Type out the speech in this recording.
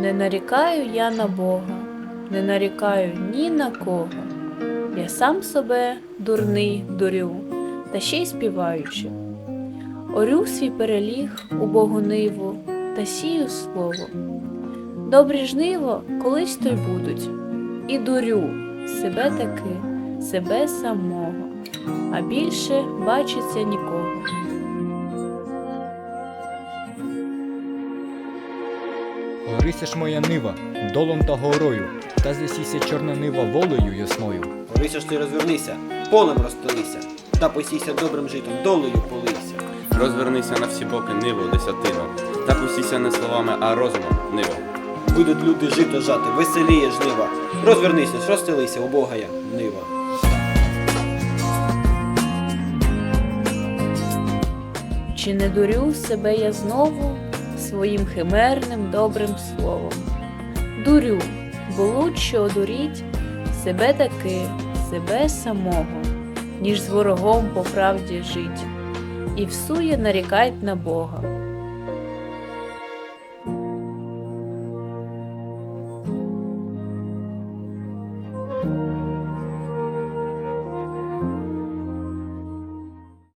Не нарікаю я на Бога, не нарікаю ні на кого. Я сам себе дурний дурю, та ще й співаючи. Орю свій переліг у Богу ниву та сію слово. Добрі жниво колись то й будуть, і дурю себе таки, себе самого, а більше бачиться нікого. Горися ж моя нива, долом та горою, та засійся чорна нива волею ясною. Орися ж ти розвернися, полем розстелися, та посійся добрим житом, долею полийся. Розвернися на всі боки ниву десятину, та посійся не словами, а розумом ниву. Будуть люди жито жати, веселіє жнива. Розвернися ж, розстелися, убогая нива. Чи не дурю себе я знову своїм химерним добрим словом? Дурю, бо лучше одуріть себе таки, себе самого, ніж з ворогом по правді жить, і всує нарікать на Бога.